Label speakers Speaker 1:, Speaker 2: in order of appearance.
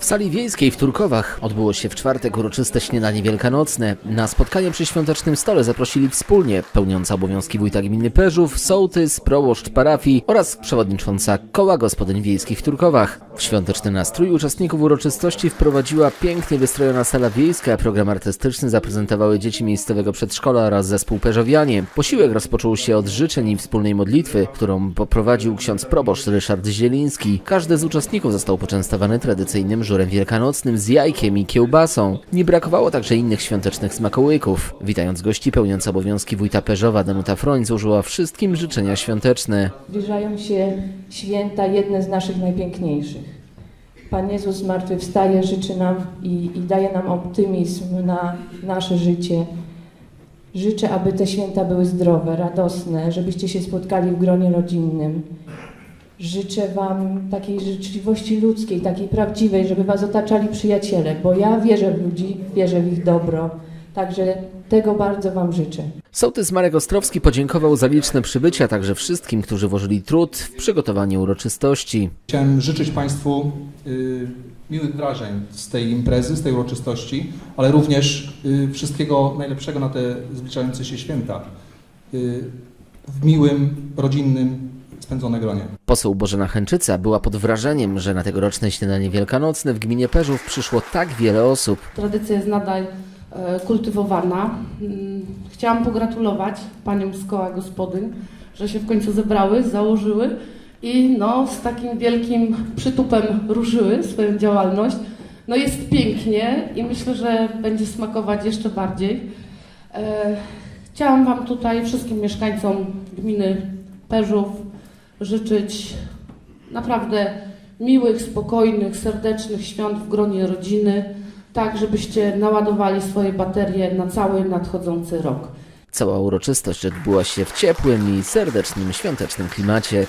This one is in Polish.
Speaker 1: W sali wiejskiej w Turkowach odbyło się w czwartek uroczyste śniadanie wielkanocne. Na spotkanie przy świątecznym stole zaprosili wspólnie pełniąca obowiązki wójta gminy Perzów, sołtys, proboszcz parafii oraz przewodnicząca koła gospodyń wiejskich w Turkowach. Świąteczny nastrój uczestników uroczystości wprowadziła pięknie wystrojona sala wiejska. Program artystyczny zaprezentowały dzieci miejscowego przedszkola oraz zespół Perzowianie. Posiłek rozpoczął się od życzeń i wspólnej modlitwy, którą poprowadził ksiądz proboszcz Ryszard Zieliński. Każdy z uczestników został poczęstowany tradycyjnym żurem wielkanocnym z jajkiem i kiełbasą. Nie brakowało także innych świątecznych smakołyków. Witając gości, pełniąca obowiązki wójta Perzowa Danuta Froń złożyła wszystkim życzenia świąteczne.
Speaker 2: Zbliżają się święta, jedne z naszych najpiękniejszych. Pan Jezus zmartwychwstaje, życzy nam i, i daje nam optymizm na nasze życie. Życzę, aby te święta były zdrowe, radosne, żebyście się spotkali w gronie rodzinnym. Życzę Wam takiej życzliwości ludzkiej, takiej prawdziwej, żeby Was otaczali przyjaciele, bo ja wierzę w ludzi, wierzę w ich dobro. Także tego bardzo Wam życzę.
Speaker 1: Sołtys Marek Ostrowski podziękował za liczne przybycia, także wszystkim, którzy włożyli trud w przygotowanie uroczystości.
Speaker 3: Chciałem życzyć Państwu y, miłych wrażeń z tej imprezy, z tej uroczystości, ale również y, wszystkiego najlepszego na te zbliżające się święta. Y, w miłym, rodzinnym, spędzone gronie.
Speaker 1: Poseł Bożena Chęczyca była pod wrażeniem, że na tegoroczne śniadanie wielkanocne w gminie Perzów przyszło tak wiele osób.
Speaker 4: Tradycja jest nadal kultywowana. Mm, Chciałam pogratulować paniom z koła gospodyń, że się w końcu zebrały, założyły i no, z takim wielkim przytupem ruszyły swoją działalność. No jest pięknie i myślę, że będzie smakować jeszcze bardziej. E, Chciałam Wam tutaj wszystkim mieszkańcom gminy Perzów życzyć naprawdę miłych, spokojnych, serdecznych świąt w gronie rodziny, tak żebyście naładowali swoje baterie na cały nadchodzący rok.
Speaker 1: Cała uroczystość odbyła się w ciepłym i serdecznym świątecznym klimacie.